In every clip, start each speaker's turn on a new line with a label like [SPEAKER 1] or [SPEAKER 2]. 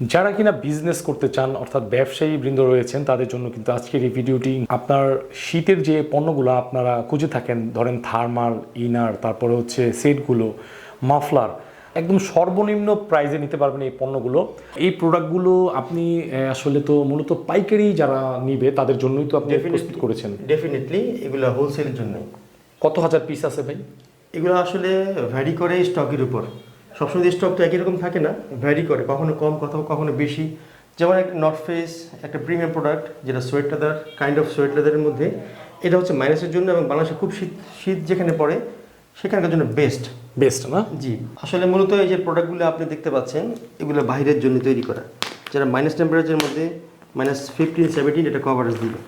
[SPEAKER 1] যারা কিনা বিজনেস করতে চান অর্থাৎ ব্যবসায়ী বৃন্দ রয়েছেন তাদের জন্য কিন্তু আজকের এই ভিডিওটি আপনার শীতের যে পণ্যগুলো আপনারা খুঁজে থাকেন ধরেন থার্মাল ইনার তারপরে হচ্ছে সেটগুলো মাফলার একদম সর্বনিম্ন প্রাইজে নিতে পারবেন এই পণ্যগুলো। এই প্রোডাক্টগুলো আপনি আসলে তো মূলত পাইকারি যারা নিবে তাদের জন্যই তো আপনি প্রস্তুত করেছেন।
[SPEAKER 2] ডেফিনেটলি এগুলো হোলসেলের জন্য
[SPEAKER 1] কত হাজার পিস আছে ভাই?
[SPEAKER 2] এগুলো আসলে ভ্যারি করে স্টকের উপর। সবসময় স্টক তো একই রকম থাকে না ভ্যারি করে কখনো কম কখনো কখনো বেশি। যেমন একটা নর্থ ফেস একটা প্রিমিয়াম প্রোডাক্ট যেটা suede leather kind of suede লেদারের মধ্যে এটা হচ্ছে মাইনাসের জন্য এবং বাংলাদেশে খুব শীত শীত যেখানে পড়ে সেখানকার জন্য বেস্ট
[SPEAKER 1] বেস্ট না?
[SPEAKER 2] জি। আসলে মূলত এই যে প্রোডাক্টগুলো আপনি দেখতে পাচ্ছেন এগুলো বাইরের জন্য তৈরি করা। যারা মাইনাস টেম্পারেচারের মধ্যে মাইনাস ফিফটিন সেভেন্টিন এটা কভারেজ দিবে।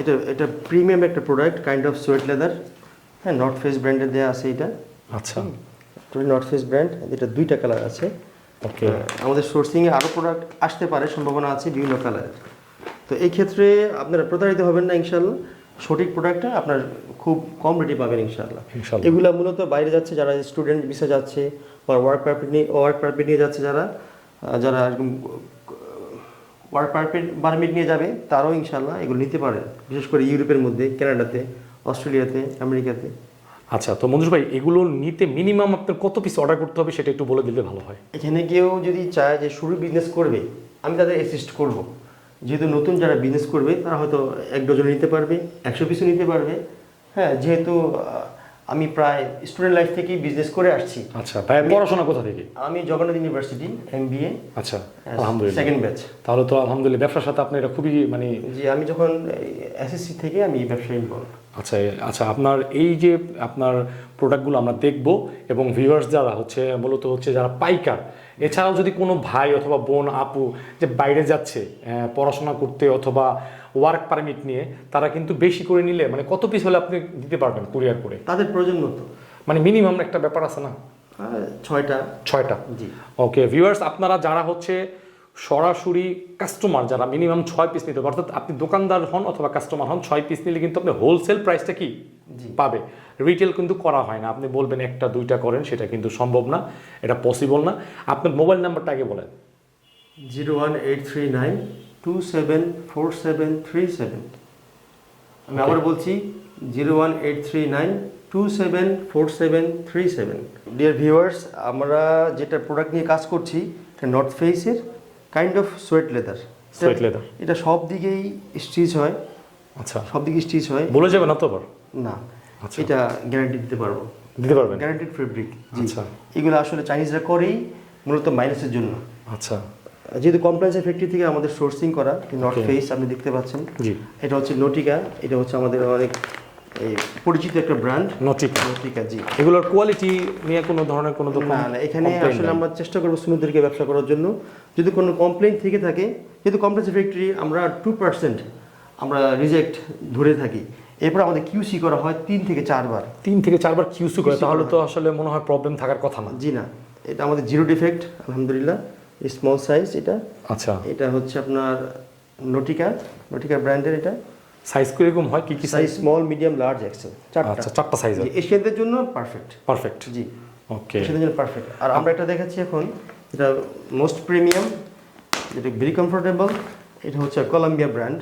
[SPEAKER 2] এটা এটা প্রিমিয়াম একটা product kind of suede leather হ্যাঁ নর্থ ফেস ব্র্যান্ডের দেওয়া আছে এটা।
[SPEAKER 1] আচ্ছা।
[SPEAKER 2] নর্থ ফেস ব্র্যান্ড এটা দুইটা কালার আছে।
[SPEAKER 1] ওকে
[SPEAKER 2] আমাদের সোর্সিংয়ে আরও প্রোডাক্ট আসতে পারে সম্ভাবনা আছে বিভিন্ন কালারের তো এই ক্ষেত্রে আপনারা প্রতারিত হবেন না ইনশাল্লাহ সঠিক প্রোডাক্টটা আপনার খুব কম রেটে পাবেন ইনশাল্লাহ। এগুলা মূলত বাইরে যাচ্ছে যারা স্টুডেন্ট ভিসা যাচ্ছে বা ওয়ার্ক পারমিট নিয়ে ওয়ার্ক পারমিট নিয়ে যাচ্ছে যারা যারা ওয়ার্ক পারমিট পারমিট নিয়ে যাবে তারাও ইনশাল্লাহ এগুলো নিতে পারে। বিশেষ করে ইউরোপের মধ্যে কানাডাতে অস্ট্রেলিয়াতে আমেরিকাতে
[SPEAKER 1] আচ্ছা তো মঞ্জুর ভাই, এগুলো নিতে মিনিমাম আপনার কত পিস অর্ডার করতে হবে সেটা একটু বলে দিলে ভালো হয়?
[SPEAKER 2] এখানে কেউ যদি চায় যে শুরু বিজনেস করবে, আমি তাদের অ্যাসিস্ট করব। যেহেতু নতুন যারা বিজনেস করবে, তারা হয়তো এক ডজন নিতে পারবে, একশো পিসও নিতে পারবে। হ্যাঁ যেহেতু আমি প্রায় স্টুডেন্ট লাইফ থেকেই বিজনেস করে আসছি।
[SPEAKER 1] আচ্ছা ভাই পড়াশোনা কোথা থেকে?
[SPEAKER 2] আমি Jagannath university M B A
[SPEAKER 1] আচ্ছা আলহামদুলিল্লাহ।
[SPEAKER 2] সেকেন্ড ব্যাচ
[SPEAKER 1] তাহলে তো আলহামদুলিল্লাহ ব্যবসার সাথে আপনি এটা খুবই মানে
[SPEAKER 2] যে আমি যখন এসএসসি থেকে আমি ব্যবসায় ইনভলভ
[SPEAKER 1] আচ্ছা আচ্ছা আপনার এই যে আপনার প্রোডাক্টগুলো আমরা দেখব এবং ভিউয়ার্স যারা হচ্ছে মূলত হচ্ছে যারা পাইকার এছাড়াও যদি কোনো ভাই অথবা বোন আপু যে বাইরে যাচ্ছে পড়াশোনা করতে অথবা ওয়ার্ক পারমিট নিয়ে তারা কিন্তু বেশি করে নিলে মানে কত পিস হলে আপনি দিতে পারবেন কুরিয়ার করে?
[SPEAKER 2] তাদের প্রয়োজন মতো।
[SPEAKER 1] মানে মিনিমাম একটা ব্যাপার আছে না?
[SPEAKER 2] আহ, ছয়টা।
[SPEAKER 1] ছয়টা?
[SPEAKER 2] জি।
[SPEAKER 1] ওকে ভিউয়ার্স আপনারা যারা হচ্ছে সরাসরি কাস্টমার যারা মিনিমাম ছয় পিস নিতে অর্থাৎ আপনি দোকানদার হন অথবা কাস্টমার হন ছয় পিস নিলে কিন্তু আপনি হোলসেল প্রাইসটা কি? পাবে। রিটেল কিন্তু করা হয় না। আপনি বলবেন একটা দুইটা করেন সেটা কিন্তু সম্ভব না। এটা পসিবল না। আপনার মোবাইল নাম্বারটা আগে বলেন।
[SPEAKER 2] Zero one eight three nine two seven four seven three seven আমি আবার বলছি zero one eight three nine two seven four seven three seven dear viewers আমরা যেটা প্রোডাক্ট নিয়ে কাজ করছি এটা নর্থ ফেসের kind of suede leather
[SPEAKER 1] Sweat leather।
[SPEAKER 2] এটা সব দিকেই স্টিচ হয়।
[SPEAKER 1] আচ্ছা।
[SPEAKER 2] সব দিকে স্টিচ হয়।
[SPEAKER 1] বলে যাবেন না তো আবার?
[SPEAKER 2] না।
[SPEAKER 1] আচ্ছা।
[SPEAKER 2] এটা গ্যারান্টি দিতে পারব।
[SPEAKER 1] দিতে পারবেন?
[SPEAKER 2] গ্যারান্টিড ফেব্রিক
[SPEAKER 1] আচ্ছা।
[SPEAKER 2] এগুলো আসলে চাইনিজরা করেই মূলত মাইনাসের জন্য।
[SPEAKER 1] আচ্ছা।
[SPEAKER 2] যেহেতু কমপ্লেন্সের ফ্যাক্টরি থেকে আমাদের সোর্সিং করা নর্থ. ফেস আপনি দেখতে পাচ্ছেন। এটা হচ্ছে নটিকা এটা হচ্ছে আমাদের অনেক পরিচিত একটা ব্র্যান্ড
[SPEAKER 1] নটিক
[SPEAKER 2] নটিকা জি।
[SPEAKER 1] এগুলোর কোয়ালিটি নিয়ে কোনো ধরনের কোনো
[SPEAKER 2] না না এখানে আসলে আমরা চেষ্টা করব সুন্দরকে ব্যবসা করার জন্য। যদি কোনো কমপ্লেন থেকে থাকে যেহেতু কমপ্লেন্সের ফ্যাক্টরি আমরা টু পার্সেন্ট আমরা রিজেক্ট ধরে থাকি। এরপর আমাদের কিউসি করা হয় তিন থেকে চারবার
[SPEAKER 1] তিন থেকে চারবার কিউসি করে তাহলে তো আসলে মনে হয় প্রবলেম থাকার কথা না।
[SPEAKER 2] জি না এটা আমাদের জিরো ডিফেক্ট আলহামদুলিল্লাহ। স্মল সাইজ এটা।
[SPEAKER 1] আচ্ছা।
[SPEAKER 2] এটা হচ্ছে আপনার নটিকা নটিকা ব্র্যান্ডের এটা।
[SPEAKER 1] সাইজ কীরকম হয় কি কি
[SPEAKER 2] size small medium large XL চারটা।
[SPEAKER 1] আচ্ছা চারটা সাইজ
[SPEAKER 2] জি, এশিয়ানদের জন্য পারফেক্ট
[SPEAKER 1] পারফেক্ট
[SPEAKER 2] জি।
[SPEAKER 1] ওকে
[SPEAKER 2] এশিয়ানদের জন্য পারফেক্ট আর আমরা এটা দেখাচ্ছি এখন এটা মোস্ট প্রিমিয়াম যেটা ভেরি কমফোর্টেবল এটা হচ্ছে কলাম্বিয়া ব্র্যান্ড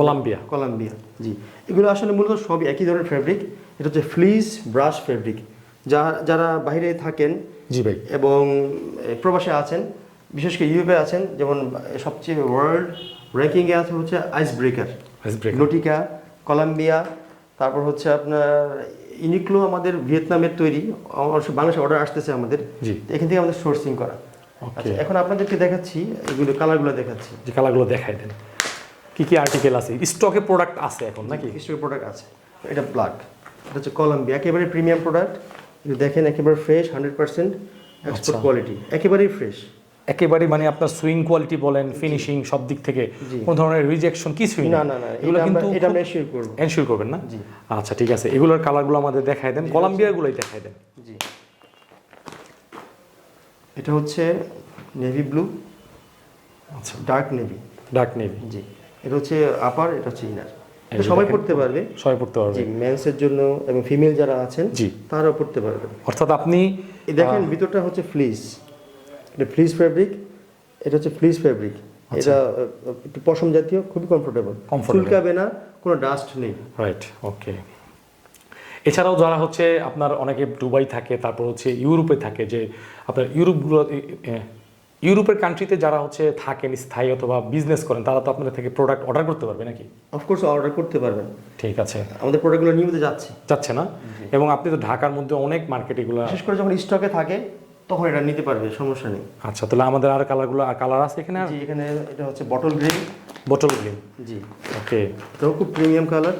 [SPEAKER 1] কলাম্বিয়া
[SPEAKER 2] কলাম্বিয়া জি। এগুলো আসলে মূলত সবই একই ধরনের ফেব্রিক এটা হচ্ছে ফ্লিজ ব্রাশ ফেব্রিক যা যারা বাইরে থাকেন
[SPEAKER 1] জি ভাই।
[SPEAKER 2] এবং প্রবাসে আছেন বিশেষ করে ইউরোপে আছেন যেমন সবচেয়ে ওয়ার্ল্ড র্যাঙ্কিংয়ে আছে হচ্ছে আইস ব্রেকার। নটিকা কলাম্বিয়া তারপর হচ্ছে আপনার ইউনিক্লো আমাদের ভিয়েতনামের তৈরি বাংলাদেশে অর্ডার আসতেছে আমাদের।
[SPEAKER 1] জি।
[SPEAKER 2] এখান থেকে আমাদের সোর্সিং করা। আচ্ছা এখন আপনাদেরকে দেখাচ্ছি এগুলো কালারগুলো দেখাচ্ছি।
[SPEAKER 1] যে কালারগুলো দেখাই দেন। কি কি আর্টিকেল আছে? স্টকে প্রোডাক্ট আছে এখন নাকি?
[SPEAKER 2] কিছু প্রোডাক্ট আছে। এটা ব্ল্যাক এটা হচ্ছে কলাম্বিয়া একেবারে প্রিমিয়াম প্রোডাক্ট দেখেন একেবারে fresh hundred percent export. Quality একেবারেই ফ্রেশ
[SPEAKER 1] একেবারে মানে আপনার সুইং কোয়ালিটি বলেন ফিনিশিং সব দিক থেকে। কোনো ধরনের রিজেকশন কিছুই
[SPEAKER 2] না না না
[SPEAKER 1] এগুলো কিন্তু
[SPEAKER 2] এটা আমরা এনশিওর করব।
[SPEAKER 1] এনশিওর করবেন না?
[SPEAKER 2] জি।
[SPEAKER 1] আচ্ছা ঠিক আছে। এগুলোর কালারগুলো আমাদের দেখাই দেন কলাম্বিয়াগুলোই দেখাই দেন।
[SPEAKER 2] জি। এটা হচ্ছে নেভি ব্লু
[SPEAKER 1] আচ্ছা।
[SPEAKER 2] ডার্ক নেভি
[SPEAKER 1] ডার্ক নেভি
[SPEAKER 2] জি। এটা হচ্ছে আপার এটা হচ্ছে ইনার সবাই পড়তে পারবে।
[SPEAKER 1] সবাই পড়তে পারবে।
[SPEAKER 2] জি মেন্সের জন্য এবং ফিমেল যারা আছেন
[SPEAKER 1] জি।
[SPEAKER 2] তারাও পড়তে পারবেন
[SPEAKER 1] অর্থাৎ আপনি
[SPEAKER 2] দেখেন ভিতরটা হচ্ছে ফ্লিস এটা ফ্লিস ফ্যাব্রিক এটা হচ্ছে ফ্লিস ফেব্রিক এটা একটু পশম জাতীয় খুবই কমফোর্টেবল. চুলকাবে না কোনো ডাস্ট নেই।
[SPEAKER 1] রাইট ওকে এছাড়াও যারা হচ্ছে আপনার অনেকে দুবাই থাকে তারপর হচ্ছে ইউরোপে থাকে যে আপনার ইউরোপগুলো ইউরোপের কান্ট্রিতে যারা হচ্ছে থাকেন স্থায়ী অথবা বিজনেস করেন তারা তো আপনাদের থেকে প্রোডাক্ট অর্ডার করতে পারবে নাকি?
[SPEAKER 2] অফকোর্স অর্ডার করতে পারবেন।
[SPEAKER 1] ঠিক আছে।
[SPEAKER 2] আমাদের প্রোডাক্টগুলো নিয়মিত যাচ্ছে।
[SPEAKER 1] যাচ্ছে না? এবং আপনি তো ঢাকার মধ্যে অনেক মার্কেট এগুলো
[SPEAKER 2] বিশেষ করে যখন স্টকে থাকে তখন এটা নিতে পারবে সমস্যা নেই।
[SPEAKER 1] আচ্ছা তাহলে আমাদের আর কালারগুলো আর কালার আছে এখানে
[SPEAKER 2] জি এখানে এটা হচ্ছে বটল গ্রিন
[SPEAKER 1] বটল গ্রিন
[SPEAKER 2] জি।
[SPEAKER 1] ওকে
[SPEAKER 2] এটাও খুব প্রিমিয়াম কালার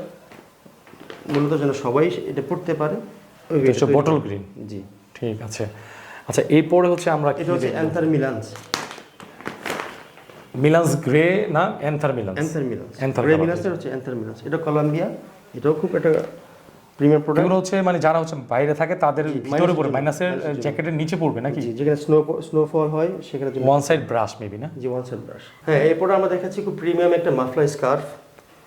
[SPEAKER 2] মূলত যেন সবাই এটা পড়তে পারে
[SPEAKER 1] bottle green।
[SPEAKER 2] জি।
[SPEAKER 1] ঠিক আছে। আচ্ছা এরপরে হচ্ছে আমরা কি
[SPEAKER 2] এটা হচ্ছে অ্যান্থার মিলান্স
[SPEAKER 1] মিলান্স গ্রে না anthra melange
[SPEAKER 2] anthra melange grey
[SPEAKER 1] colour।
[SPEAKER 2] হচ্ছে অ্যান্থার মিলান্স এটা কলম্বিয়া এটাও খুব একটা প্রিমিয়াম প্রোডাক্ট
[SPEAKER 1] এগুলো হচ্ছে মানে যারা হচ্ছে বাইরে থাকে তাদের ভিতরে পড়ে মাইনাসের জ্যাকেটের নিচে পড়বে নাকি?
[SPEAKER 2] যেখানে স্নো স্নোফল হয় সেখানে
[SPEAKER 1] ওয়ান সাইড ব্রাশ মেবি না?
[SPEAKER 2] জি ওয়ান সাইড ব্রাশ হ্যাঁ এরপরে আমরা দেখাচ্ছি খুব প্রিমিয়াম একটা মাফলাই স্কার্ফ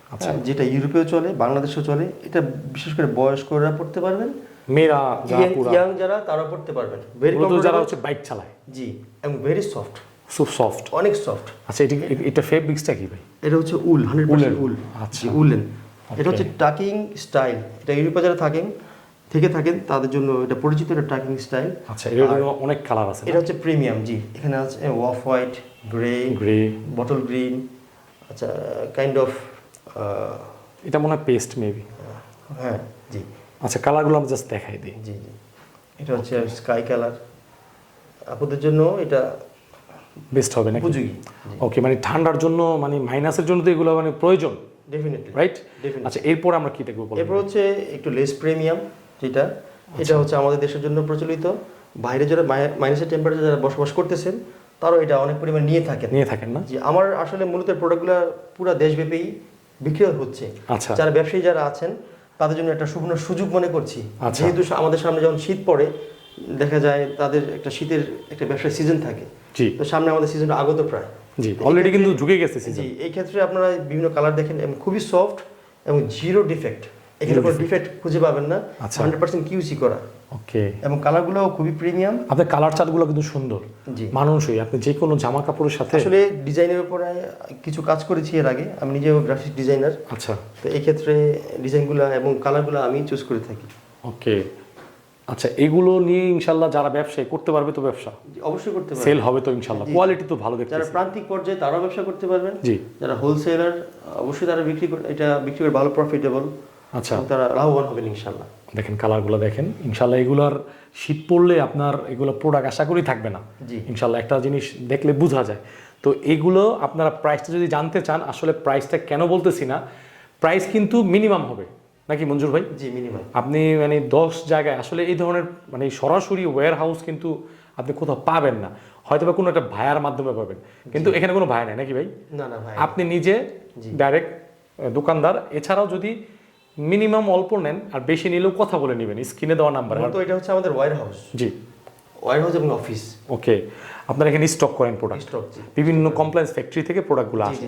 [SPEAKER 1] আচ্ছা।
[SPEAKER 2] যেটা ইউরোপেও চলে বাংলাদেশেও চলে। এটা বিশেষ করে বয়স্করা পড়তে পারবেন।
[SPEAKER 1] মেয়েরা
[SPEAKER 2] ইয়াং যারা তারাও পড়তে পারবেন। ভেরি
[SPEAKER 1] যারা হচ্ছে বাইক চালায়।
[SPEAKER 2] জি এবং ভেরি সফট
[SPEAKER 1] খুব সফট
[SPEAKER 2] অনেক সফট
[SPEAKER 1] আচ্ছা এটি এটা ফেব্রিক্সটা কি ভাই?
[SPEAKER 2] এটা হচ্ছে উল হান্ড্রেড। উল।
[SPEAKER 1] আচ্ছা।
[SPEAKER 2] উলেন। এটা হচ্ছে টাকিং স্টাইল এটা ইউরোপে যারা থাকেন থেকে থাকেন তাদের জন্য এটা পরিচিত একটা টাকিং স্টাইল
[SPEAKER 1] আচ্ছা এর অনেক কালার আছে
[SPEAKER 2] এটা হচ্ছে প্রিমিয়াম জি। এখানে আছে off white grey
[SPEAKER 1] grey
[SPEAKER 2] bottle green আচ্ছা কাইন্ড অফ
[SPEAKER 1] এটা মনে হয় পেস্ট মেবি
[SPEAKER 2] হ্যাঁ জি।
[SPEAKER 1] আচ্ছা কালারগুলো আমি জাস্ট দেখাই দিই।
[SPEAKER 2] জি জি। এটা হচ্ছে স্কাই কালার আপনাদের জন্য এটা
[SPEAKER 1] বেস্ট হবে নাকি?
[SPEAKER 2] উপযোগী
[SPEAKER 1] ওকে মানে ঠান্ডার জন্য মানে মাইনাসের জন্য তো এগুলো মানে প্রয়োজন।
[SPEAKER 2] Definitely
[SPEAKER 1] right. আচ্ছা এরপর আমরা কি দেখব?
[SPEAKER 2] এরপর হচ্ছে একটু লেস প্রিমিয়াম যেটা এটা হচ্ছে আমাদের দেশের জন্য প্রচলিত। বাইরে যারা মাইনাসের টেম্পারেচার যারা বসবাস করতেছেন তারাও এটা অনেক পরিমাণ নিয়ে থাকেন।
[SPEAKER 1] নিয়ে থাকেন না?
[SPEAKER 2] যে আমার আসলে মূলত প্রোডাক্টগুলো পুরো দেশব্যাপী বিক্রি হচ্ছে।
[SPEAKER 1] আচ্ছা।
[SPEAKER 2] যারা ব্যবসায়ী যারা আছেন তাদের জন্য একটা সুবর্ণ সুযোগ মনে করছি।
[SPEAKER 1] আচ্ছা।
[SPEAKER 2] যেহেতু আমাদের সামনে যখন শীত পড়ে দেখা যায় তাদের একটা শীতের একটা ব্যবসায়ী সিজন থাকে। তো সামনে আমাদের সিজনটা আগত প্রায়।
[SPEAKER 1] জি অলরেডি কিন্তু ঢুকে গেছে
[SPEAKER 2] জি এই ক্ষেত্রে আপনারা বিভিন্ন কালার দেখেন এবং খুবই সফট এবং জিরো ডিফেক্ট এখানে কোনো ডিফেক্ট খুঁজে পাবেন না। হান্ড্রেড পার্সেন্ট কিউসি করা।
[SPEAKER 1] ওকে
[SPEAKER 2] এবং কালারগুলোও খুবই প্রিমিয়াম
[SPEAKER 1] আপনার কালার চার্টগুলো কিন্তু সুন্দর।
[SPEAKER 2] জি।
[SPEAKER 1] মানুষই আপনি যে কোনো জামা কাপড়ের সাথে
[SPEAKER 2] আসলে ডিজাইনের উপরে কিছু কাজ করেছি এর আগে। আমি নিজেও গ্রাফিক ডিজাইনার
[SPEAKER 1] আচ্ছা।
[SPEAKER 2] তো এই ক্ষেত্রে ডিজাইনগুলো এবং কালারগুলো আমি চুজ করে থাকি।
[SPEAKER 1] ওকে আচ্ছা এগুলো নিয়ে ইনশাল্লাহ যারা ব্যবসায় করতে পারবে তো ব্যবসা।
[SPEAKER 2] অবশ্যই করতে পারবেন
[SPEAKER 1] সেল হবে তো ইনশাল্লাহ। কোয়ালিটি তো ভালো দেখতে
[SPEAKER 2] যারা প্রান্তিক পর্যায়ে তারাও ব্যবসা করতে পারবেন।
[SPEAKER 1] জি।
[SPEAKER 2] যারা হোলসেলার অবশ্যই তারা বিক্রি করে এটা বিক্রি করে ভালো প্রফিটেবল
[SPEAKER 1] আচ্ছা।
[SPEAKER 2] তারা লাভবান হবেন ইনশাল্লাহ।
[SPEAKER 1] দেখেন কালারগুলো দেখেন। ইনশাল্লাহ এগুলার শীত পড়লে আপনার এগুলো প্রোডাক্ট আশা করি থাকবে না।
[SPEAKER 2] জি।
[SPEAKER 1] ইনশাল্লাহ একটা জিনিস দেখলে বোঝা যায়। তো এগুলো আপনারা প্রাইসটা যদি জানতে চান আসলে প্রাইসটা কেন বলতেছি না প্রাইস কিন্তু মিনিমাম হবে। নাকি মঞ্জুর ভাই?
[SPEAKER 2] জি মিনিমাম
[SPEAKER 1] আপনি মানে দশ জায়গায় আসলে এই ধরনের মানে সরাসরি ওয়্যার হাউস কিন্তু আপনি কোথাও পাবেন না। হয়তো বা কোনো একটা ভায়ার মাধ্যমে পাবেন। কিন্তু এখানে কোনো ভায়া নাই নাকি ভাই?
[SPEAKER 2] না না ভাই
[SPEAKER 1] আপনি নিজে ডাইরেক্ট দোকানদার। এছাড়াও যদি মিনিমাম অল্প নেন আর বেশি নিলেও কথা বলে নেবেন স্ক্রিনে দেওয়া নাম্বার।
[SPEAKER 2] তো এটা হচ্ছে আমাদের ওয়ার হাউস
[SPEAKER 1] জি।
[SPEAKER 2] ওয়ার হাউস এবং অফিস
[SPEAKER 1] ওকে। আপনারা এখানে স্টক করেন প্রোডাক্ট বিভিন্ন কমপ্লেন্স ফ্যাক্টরি থেকে প্রোডাক্টগুলো আসে।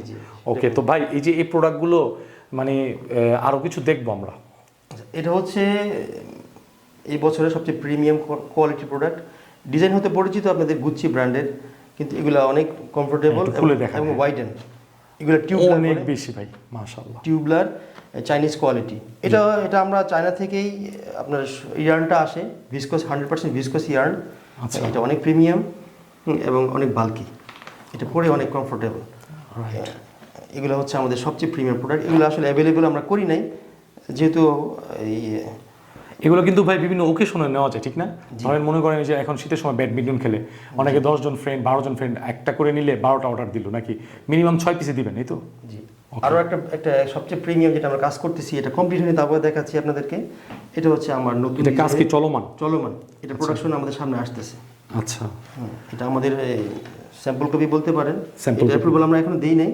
[SPEAKER 1] ওকে তো ভাই এই যে এই প্রোডাক্টগুলো মানে আরও কিছু দেখব আমরা।
[SPEAKER 2] এটা হচ্ছে এই বছরের সবচেয়ে প্রিমিয়াম কোয়ালিটি প্রোডাক্ট ডিজাইন হতে পরিচিত আপনাদের গুচ্ছি ব্র্যান্ডের কিন্তু এগুলো অনেক কমফোর্টেবল এবং। ওয়াইডেন এগুলো
[SPEAKER 1] টিউব
[SPEAKER 2] অনেক
[SPEAKER 1] বেশি ভাই মাশাআল্লাহ।
[SPEAKER 2] টিউবলার চাইনিজ কোয়ালিটি এটা এটা আমরা চায়না থেকেই আপনার ইয়ার্নটা আসে viscose hundred percent viscose yarn
[SPEAKER 1] আচ্ছা।
[SPEAKER 2] এটা অনেক প্রিমিয়াম এবং অনেক বাল্কি এটা পরে অনেক কমফোর্টেবল এগুলো হচ্ছে আমাদের সবচেয়ে প্রিমিয়াম প্রোডাক্ট এগুলো আসলে অ্যাভেলেবেল আমরা করি নাই যেহেতু এই
[SPEAKER 1] এগুলো কিন্তু ভাই বিভিন্ন ওকেশনে নেওয়া যায় ঠিক না? ধরেন মনে করেন যে এখন শীতের সময় ব্যাডমিন্টন খেলে অনেকে দশজন ফ্রেন্ড বারো জন ফ্রেন্ড একটা করে নিলে বারোটা অর্ডার দিল নাকি? মিনিমাম ছয় পিসে দিবেন এই তো?
[SPEAKER 2] জি। আরও একটা একটা সবচেয়ে প্রিমিয়াম যেটা আমরা কাজ করতেছি এটা কমপ্লিট হয়নি তারপরে দেখাচ্ছি আপনাদেরকে। এটা হচ্ছে আমার নতুন
[SPEAKER 1] এটা কাজ কি চলমান?
[SPEAKER 2] চলমান। এটা প্রোডাকশন আমাদের সামনে আসতেছে।
[SPEAKER 1] আচ্ছা।
[SPEAKER 2] এটা আমাদের স্যাম্পল কপি বলতে পারেন। এটা অ্যাপ্রুভাল আমরা এখনও দিই নাই।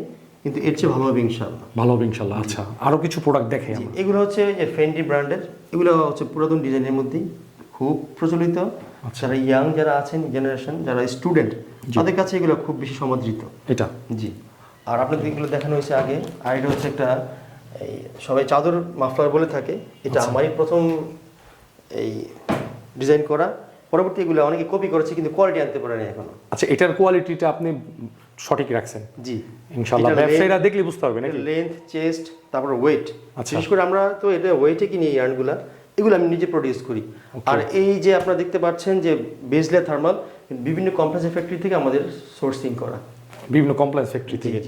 [SPEAKER 2] কিন্তু এর চেয়ে ভালো হবে ইনশাআল্লাহ।
[SPEAKER 1] ভালো হবে ইনশাল্লাহ আচ্ছা। আরও কিছু প্রোডাক্ট দেখে
[SPEAKER 2] এগুলো হচ্ছে যে ফেন্ডি ব্র্যান্ডের এগুলো হচ্ছে পুরাতন ডিজাইনের মধ্যেই খুব প্রচলিত।
[SPEAKER 1] আচ্ছা।
[SPEAKER 2] যারা ইয়াং যারা আছেন জেনারেশন যারা স্টুডেন্ট তাদের কাছে এগুলো খুব বেশি সমাদৃত।
[SPEAKER 1] এটা।
[SPEAKER 2] জি। আর আপনাদের এগুলো দেখানো হয়েছে আগে আর এটা হচ্ছে একটা এই সবাই চাদর মাফলার বলে থাকে। এটা
[SPEAKER 1] আচ্ছা।
[SPEAKER 2] আমারই প্রথম এই ডিজাইন করা। পরবর্তী এগুলো অনেকে কপি করেছে কিন্তু কোয়ালিটি আনতে পারেনি এখনও।
[SPEAKER 1] আচ্ছা এটার কোয়ালিটিটা আপনি সঠিক রাখছেন।
[SPEAKER 2] জি।
[SPEAKER 1] ইনশাল্লাহ
[SPEAKER 2] এটার
[SPEAKER 1] ব্যবসায়ীরা দেখলে বুঝতে পারবে নাকি?
[SPEAKER 2] লেন্থ চেস্ট তারপর ওয়েট
[SPEAKER 1] আচ্ছা।
[SPEAKER 2] বিশেষ করে আমরা তো এটা ওয়েটে কিনি ইয়ার্নগুলা এগুলো আমি নিজে প্রডিউস করি। আর এই যে আপনারা দেখতে পাচ্ছেন যে বেজলে থার্মাল বিভিন্ন কোম্পানি ফ্যাক্টরি থেকে আমাদের সোর্সিং করা।
[SPEAKER 1] বিভিন্ন কমপ্লেন্স ফ্যাক্টরি থেকে।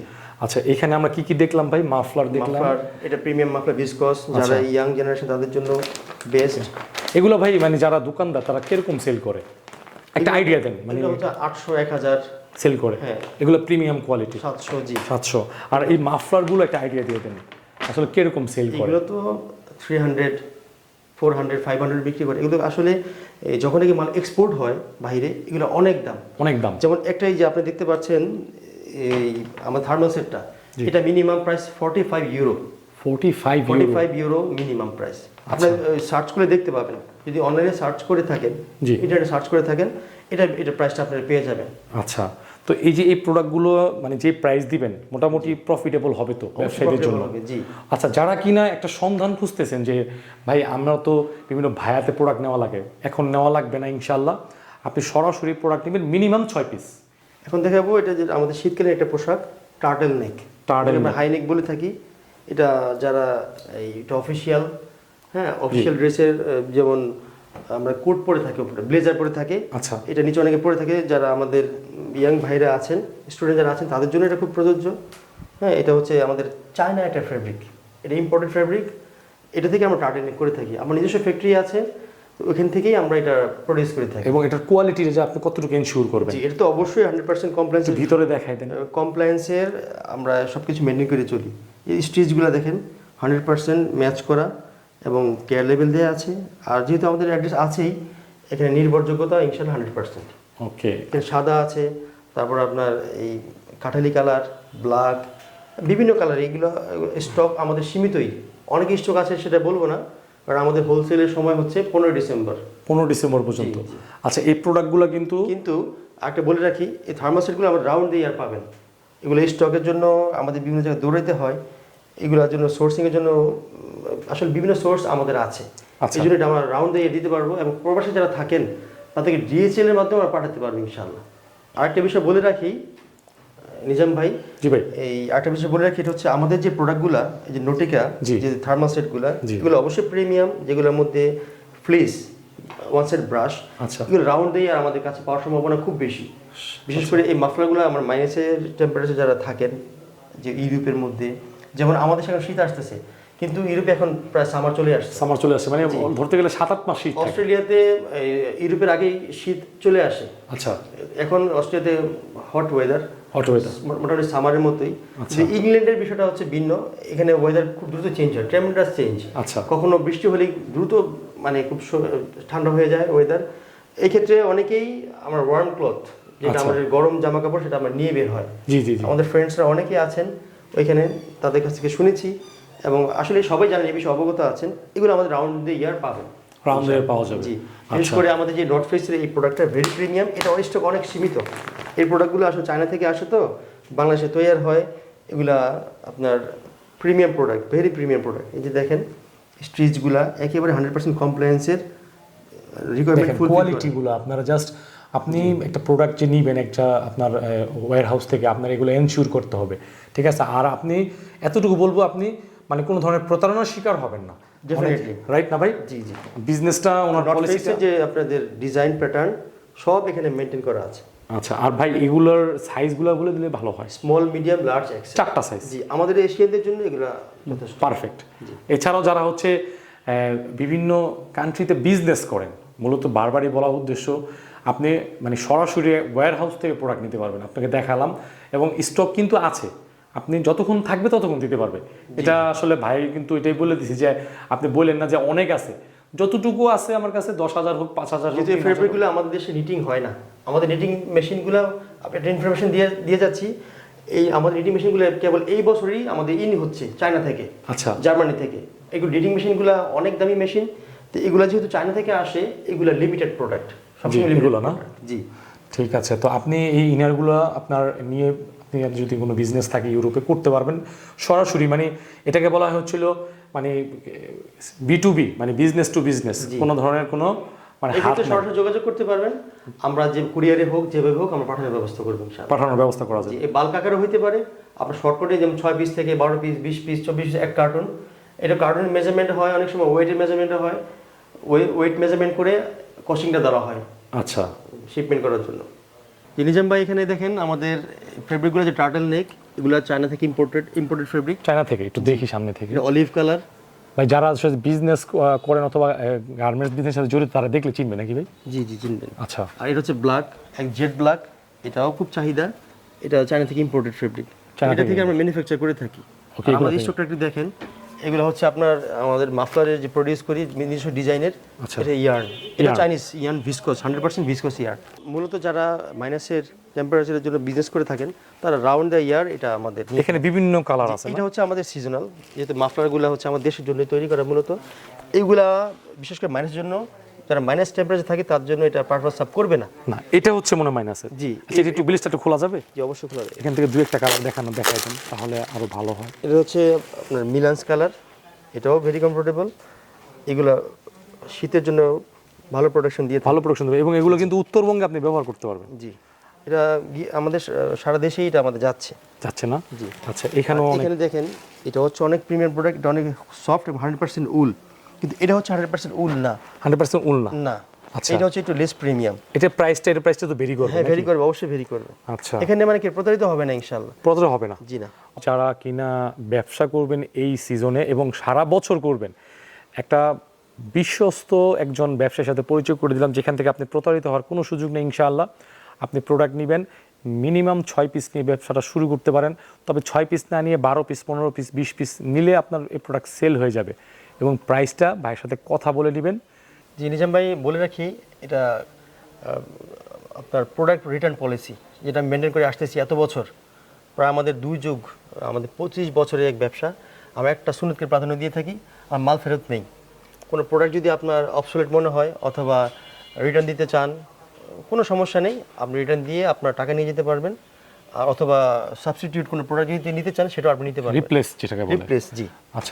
[SPEAKER 1] আচ্ছা এখানে আমরা কি কি দেখলাম ভাই? মাফলার দেখলাম।
[SPEAKER 2] এটা প্রিমিয়াম মাফলার ভিসকস যারা ইয়াং জেনারেশন তাদের জন্য বেস্ট
[SPEAKER 1] এগুলো ভাই মানে যারা দোকানদার তারা কীরকম সেল করে? একটা আইডিয়া দেন মানে
[SPEAKER 2] মানে হচ্ছে আটশো এক হাজার
[SPEAKER 1] সেল করে।
[SPEAKER 2] হ্যাঁ।
[SPEAKER 1] এগুলো প্রিমিয়াম কোয়ালিটি।
[SPEAKER 2] সাতশো জি।
[SPEAKER 1] সাতশো। আর এই মাফলারগুলো একটা আইডিয়া দিয়ে দেন। আসলে কীরকম সেল করে?
[SPEAKER 2] এগুলো তো three hundred four hundred five hundred বিক্রি করে। এগুলো আসলে যখন নাকি মাল এক্সপোর্ট হয় বাইরে এগুলো অনেক দাম।
[SPEAKER 1] অনেক দাম।
[SPEAKER 2] যেমন একটাই যে আপনি দেখতে পাচ্ছেন এই আমার থার্মাল সেটটা এটা minimum price forty five euro
[SPEAKER 1] forty five
[SPEAKER 2] forty five euro minimum price আপনার সার্চ করে দেখতে পাবেন। যদি অনলাইনে সার্চ করে থাকেন। ইন্টারনেটে সার্চ করে থাকেন এটা এটা প্রাইসটা আপনারা পেয়ে যাবেন।
[SPEAKER 1] আচ্ছা তো এই যে এই প্রোডাক্টগুলো মানে যে প্রাইস দিবেন মোটামুটি প্রফিটেবল হবে তো ব্যবসায়ীদের জন্য? আচ্ছা যারা কিনা একটা সন্ধান খুঁজতেছেন যে ভাই আমরা তো বিভিন্ন ভায়াতে প্রোডাক্ট নেওয়া লাগে। এখন নেওয়া লাগবে না ইনশাল্লাহ আপনি সরাসরি প্রোডাক্ট নেবেন মিনিমাম ছয় পিস
[SPEAKER 2] এখন দেখাবো এটা যে আমাদের শীতকালীন একটা পোশাক টার্টেল নেক
[SPEAKER 1] টার্টেল
[SPEAKER 2] আমরা হাই নেক বলে থাকি। এটা যারা এই এটা অফিসিয়াল হ্যাঁ অফিসিয়াল ড্রেসের যেমন আমরা কোট পরে থাকি উপরে ব্লেজার পরে থাকে।
[SPEAKER 1] আচ্ছা।
[SPEAKER 2] এটা নিচে অনেকে পরে থাকে যারা আমাদের ইয়াং ভাইরা আছেন স্টুডেন্ট যারা আছেন তাদের জন্য এটা খুব প্রযোজ্য। হ্যাঁ এটা হচ্ছে আমাদের চায়না একটা ফ্যাব্রিক এটা ইম্পর্টেন্ট ফ্যাব্রিক এটা থেকে আমরা টার্টেল নেক করে থাকি। আমার নিজস্ব ফ্যাক্টরি আছে ওখান থেকেই আমরা এটা প্রডিউস করে থাকি।
[SPEAKER 1] এবং এটার কোয়ালিটি যে আপনি কতটুকু এনশিওর করবেন?
[SPEAKER 2] এটা তো অবশ্যই হান্ড্রেড পার্সেন্ট কমপ্লেন্স
[SPEAKER 1] ভিতরে দেখাই দেন।
[SPEAKER 2] কমপ্লায়েন্সের আমরা সব কিছু মেনটেন করে চলি। এই স্টিচগুলো দেখেন হান্ড্রেড পার্সেন্ট ম্যাচ করা। এবং কেয়ার লেভেল দেওয়া আছে। আর যেহেতু আমাদের অ্যাড্রেস আছেই এখানে নির্ভরযোগ্যতা ইনশাল্লাহ হান্ড্রেড পার্সেন্ট
[SPEAKER 1] ওকে
[SPEAKER 2] এখানে সাদা আছে তারপর আপনার এই কাঠালি কালার ব্ল্যাক বিভিন্ন কালার এইগুলো স্টক আমাদের সীমিতই। অনেক স্টক আছে সেটা বলব না কারণ আমাদের হোলসেলের সময় হচ্ছে পনেরোই ডিসেম্বর।
[SPEAKER 1] পনেরো ডিসেম্বর পর্যন্ত। আচ্ছা এই প্রোডাক্টগুলো কিন্তু
[SPEAKER 2] কিন্তু একটা বলে রাখি এই থার্মাসেটগুলো আমরা রাউন্ড দিয়ে আর পাবেন। এগুলো স্টকের জন্য আমাদের বিভিন্ন জায়গায় দৌড়াইতে হয়। এগুলোর জন্য সোর্সিংয়ের জন্য আসলে বিভিন্ন সোর্স আমাদের আছে।
[SPEAKER 1] আচ্ছা।
[SPEAKER 2] এই জন্য এটা আমরা রাউন্ড দিয়ে দিতে পারব এবং প্রবাসী যারা থাকেন তাদেরকে ডিএচএল এর মাধ্যমে আমরা পাঠাতে পারব ইনশাল্লাহ আরেকটা বিষয় বলে রাখি নিজাম ভাই।
[SPEAKER 1] জি ভাই।
[SPEAKER 2] এই আরেকটা বিষয় বলে রাখি এটা হচ্ছে আমাদের যে প্রোডাক্টগুলা এই যে নোটিকা যে থার্মাসেটগুলা। এগুলো অবশ্যই প্রিমিয়াম যেগুলোর মধ্যে ফ্লিস ওয়ান সেট ব্রাশ
[SPEAKER 1] আচ্ছা।
[SPEAKER 2] এগুলো রাউন্ড দিয়ে আর আমাদের কাছে পাওয়ার সম্ভাবনা খুব বেশি। বিশেষ করে এই মাফলারগুলো আমার মাইনাসের টেম্পারেচার যারা থাকেন যে ইউরোপের মধ্যে যেমন আমাদের সেখানে শীত আসতেছে কিন্তু ইউরোপে এখন প্রায় সামার চলে আসছে।
[SPEAKER 1] সামার চলে আসছে মানে ধরতে গেলে সাত আট মাস শীত
[SPEAKER 2] অস্ট্রেলিয়াতে ইউরোপের আগেই শীত চলে আসে।
[SPEAKER 1] আচ্ছা।
[SPEAKER 2] এখন অস্ট্রেলিয়াতে হট ওয়েদার
[SPEAKER 1] হট ওয়েদার
[SPEAKER 2] মোটামুটি সামারের মতোই।
[SPEAKER 1] আচ্ছা।
[SPEAKER 2] যে ইংল্যান্ডের বিষয়টা হচ্ছে ভিন্ন। এখানে ওয়েদার খুব দ্রুত চেঞ্জ হয় টেম্পারেচার চেঞ্জ
[SPEAKER 1] আচ্ছা।
[SPEAKER 2] কখনো বৃষ্টি হলেই দ্রুত মানে খুব ঠান্ডা হয়ে যায় ওয়েদার এই ক্ষেত্রে অনেকেই আমার ওয়ার্ম ক্লথ যেটা
[SPEAKER 1] আচ্ছা।
[SPEAKER 2] আমাদের গরম জামা কাপড় সেটা আমরা নিয়ে বের হয়।
[SPEAKER 1] জি জি
[SPEAKER 2] আমাদের ফ্রেন্ডসরা অনেকেই আছেন ওইখানে তাদের কাছ থেকে শুনেছি এবং আসলে সবাই জানেন এই বিষয়ে অবগত আছেন এগুলো আমাদের রাউন্ড দ্য ইয়ার পাবেন।
[SPEAKER 1] রাউন্ড দিয়ে পাওয়া যাবে।
[SPEAKER 2] জি। বিশেষ
[SPEAKER 1] আচ্ছা।
[SPEAKER 2] করে আমাদের যে নর্থ ফেসের এই প্রোডাক্টটা ভেরি প্রিমিয়াম এটা অনেক সীমিত। এই প্রোডাক্টগুলো আসলে চায়না থেকে আসে তো বাংলাদেশে তৈরি হয় এগুলা আপনার premium product very premium product এই যে দেখেন স্টিচগুলা একেবারে হান্ড্রেড পার্সেন্ট কমপ্লায়েন্সের রিকোয়ারমেন্ট
[SPEAKER 1] কোয়ালিটিগুলো আপনারা জাস্ট আপনি একটা প্রোডাক্ট যে নিবেন একটা আপনার ওয়ার হাউস থেকে আপনার এগুলো এনশিওর করতে হবে। ঠিক আছে? আর আপনি এতটুকু বলব আপনি মানে কোনো ধরনের প্রতারণার শিকার হবেন না। রাইট না ভাই?
[SPEAKER 2] জি জি।
[SPEAKER 1] বিজনেসটা ওনার
[SPEAKER 2] ফেসের যে আপনাদের ডিজাইন প্যাটার্ন সব এখানে মেনটেন করা আছে।
[SPEAKER 1] আচ্ছা আর ভাই এগুলোর সাইজগুলো বলে দিলে ভালো হয়।
[SPEAKER 2] স্মল মিডিয়াম লার্জ এক্সেল
[SPEAKER 1] চারটা সাইজ
[SPEAKER 2] জি আমাদের এশিয়ানদের জন্য এগুলা
[SPEAKER 1] পারফেক্ট এছাড়াও যারা হচ্ছে বিভিন্ন কান্ট্রিতে বিজনেস করেন মূলত বারবারই বলা উদ্দেশ্য আপনি মানে সরাসরি ওয়্যার হাউস থেকে প্রোডাক্ট নিতে পারবেন আপনাকে দেখালাম এবং স্টক কিন্তু আছে। আপনি যতক্ষণ থাকবে ততক্ষণ দিতে পারবে। এটা আসলে ভাই কিন্তু এটাই বলে দিছি যে আপনি বললেন না যে অনেক আছে। যতটুকু আছে আমার কাছে দশ হাজার হোক পাঁচ হাজার হোক।
[SPEAKER 2] ফেব্রিকগুলো আমাদের দেশে নিটিং হয় না। আমাদের নিটিং মেশিনগুলো একটা ইনফরমেশন দিয়ে দিয়ে যাচ্ছি। এই আমাদের নিটিং মেশিনগুলো কেবল এই বছরই আমাদের ইন হচ্ছে চায়না থেকে
[SPEAKER 1] আচ্ছা।
[SPEAKER 2] জার্মানি থেকে। এগুলো নিটিং মেশিনগুলো অনেক দামি মেশিন তো এগুলো যেহেতু চায়না থেকে আসে এগুলো লিমিটেড প্রোডাক্ট
[SPEAKER 1] এগুলো না?
[SPEAKER 2] জি।
[SPEAKER 1] ঠিক আছে তো আপনি এই ইনারগুলো আপনার নিয়ে আপনি যদি কোনো বিজনেস থাকে ইউরোপে করতে পারবেন। সরাসরি মানে এটাকে বলা হচ্ছিল মানে বি টু বি মানে বিজনেস টু বিজনেস কোনো ধরনের কোনো মানে হাত।
[SPEAKER 2] সরাসরি যোগাযোগ করতে পারবেন। আমরা যে কুরিয়ারে হোক যেভাবে হোক আমরা পাঠানোর ব্যবস্থা করব
[SPEAKER 1] পাঠানোর ব্যবস্থা করা যায়
[SPEAKER 2] এই বাল্ক আকারে হইতে পারে। আপনার শর্টকাটে যেমন ছয় পিস থেকে বারো পিস বিশ পিস চব্বিশ পিস এক কার্টুন এটা কার্টুনের মেজারমেন্ট হয় অনেক সময় ওয়েটের মেজারমেন্ট হয়। ওয়েট মেজারমেন্ট করে কস্টিংটা দেওয়া হয়।
[SPEAKER 1] আচ্ছা।
[SPEAKER 2] শিপমেন্ট করার জন্য। জিনিজাম ভাই এখানে দেখেন আমাদের ফেব্রিকগুলো যে টার্টেল নেক এগুলো চায়না থেকে ইম্পোর্টেড ইম্পোর্টেড ফেব্রিক
[SPEAKER 1] চায়না থেকে একটু দেখি সামনে থেকে।
[SPEAKER 2] অলিভ কালার
[SPEAKER 1] ভাই যারা আসলে বিজনেস করেন অথবা গার্মেন্টস বিজনেসের সাথে জড়িত তারা দেখলে চিনবে নাকি ভাই?
[SPEAKER 2] জি জি চিনবেন।
[SPEAKER 1] আচ্ছা।
[SPEAKER 2] আর এটা হচ্ছে ব্ল্যাক এক জেড ব্ল্যাক এটাও খুব চাহিদা। এটা চায়না থেকে ইম্পোর্টেড ফেব্রিক
[SPEAKER 1] চায়না
[SPEAKER 2] এটা
[SPEAKER 1] থেকে
[SPEAKER 2] আমরা ম্যানুফ্যাকচার করে থাকি। আমাদের স্টকটা একটু দেখেন। এগুলো হচ্ছে আপনার আমাদের মাফলারের যে প্রডিউস করি নিজস্ব ডিজাইনের
[SPEAKER 1] আচ্ছা।
[SPEAKER 2] এটা ইয়ার্ন এটা Chinese yarn viscose hundred percent viscose yarn মূলত যারা মাইনাসের টেম্পারেচারের জন্য বিজনেস করে থাকেন তারা রাউন্ড দ্য ইয়ার এটা আমাদের
[SPEAKER 1] এখানে বিভিন্ন কালার আছে
[SPEAKER 2] এটা হচ্ছে আমাদের সিজনাল যেহেতু মাফলারগুলো হচ্ছে আমাদের দেশের জন্য তৈরি করা মূলত। এইগুলা বিশেষ করে মাইনাসের জন্য যারা মাইনাস টেম্পারেচার থাকে তার জন্য এটা পারপাস সাব করবে না।
[SPEAKER 1] না এটা হচ্ছে মনে মাইনাসের
[SPEAKER 2] জি।
[SPEAKER 1] আচ্ছা এটা একটু ব্লিচটা একটু খোলা যাবে?
[SPEAKER 2] যে অবশ্যই খোলা যায়।
[SPEAKER 1] এখান থেকে দু একটা কালার দেখানো দেখাই দেন তাহলে আরও ভালো হয়।
[SPEAKER 2] এটা হচ্ছে আপনার মিলান্স কালার এটাও ভেরি কমফোর্টেবল এগুলো শীতের জন্য ভালো প্রোটেকশন দিয়ে
[SPEAKER 1] ভালো প্রোডাকশন দেবে এবং এগুলো কিন্তু উত্তরবঙ্গে আপনি ব্যবহার করতে পারবেন।
[SPEAKER 2] জি এটা আমাদের সারা দেশেই এটা আমাদের যাচ্ছে।
[SPEAKER 1] যাচ্ছে না?
[SPEAKER 2] জি।
[SPEAKER 1] আচ্ছা এখানেও
[SPEAKER 2] এখানে দেখেন এটা হচ্ছে অনেক প্রিমিয়াম প্রোডাক্ট অনেক সফট হান্ড্রেড পার্সেন্ট উল কিন্তু এটা হচ্ছে হান্ড্রেড পার্সেন্ট উল না।
[SPEAKER 1] হান্ড্রেড পার্সেন্ট উল না?
[SPEAKER 2] না।
[SPEAKER 1] আচ্ছা।
[SPEAKER 2] এটা হচ্ছে একটু লেস প্রিমিয়াম
[SPEAKER 1] এটা প্রাইসটা এটা প্রাইসটা তো বেরি করবে
[SPEAKER 2] হ্যাঁ? ভেরি করবে অবশ্যই ভেরি করবে।
[SPEAKER 1] আচ্ছা।
[SPEAKER 2] এখানে মানে কি প্রতারিত হবে না ইনশাল্লাহ
[SPEAKER 1] প্রদার হবে না?
[SPEAKER 2] জি না।
[SPEAKER 1] যারা কিনা ব্যবসা করবেন এই সিজনে এবং সারা বছর করবেন একটা বিশ্বস্ত একজন ব্যবসার সাথে পরিচয় করে দিলাম যেখান থেকে আপনি প্রতারিত হওয়ার কোনো সুযোগ নেই ইনশাআল্লাহ। আপনি প্রোডাক্ট নেবেন মিনিমাম ছয় পিস নিয়ে ব্যবসাটা শুরু করতে পারেন তবে ছয় পিস না নিয়ে বারো পিস পনেরো পিস বিশ পিস নিলে আপনার এই প্রোডাক্ট সেল হয়ে যাবে। এবং প্রাইসটা ভাইয়ের সাথে কথা বলে নেবেন।
[SPEAKER 2] জি নিজাম ভাই বলে রাখি এটা আপনার প্রোডাক্ট রিটার্ন পলিসি যেটা মেনটেন করে আসতেছি এত বছর প্রায় আমাদের দুই যুগ আমাদের পঁচিশ বছরের এক ব্যবসা। আমরা একটা সুনতকে প্রাধান্য দিয়ে থাকি আর মাল ফেরত নেই। কোনো প্রোডাক্ট যদি আপনার অবসোলেট মনে হয় অথবা রিটার্ন দিতে চান কোনো সমস্যা নেই আপনি রিটার্ন দিয়ে আপনার টাকা নিয়ে যেতে পারবেন। আর অথবা সাবস্টিটিউট কোনো প্রোডাক্ট যদি নিতে চান সেটাও আপনি নিতে পারবেন।
[SPEAKER 1] রিপ্লেস যেটাকে বলে।
[SPEAKER 2] রিপ্লেস জি।
[SPEAKER 1] আচ্ছা।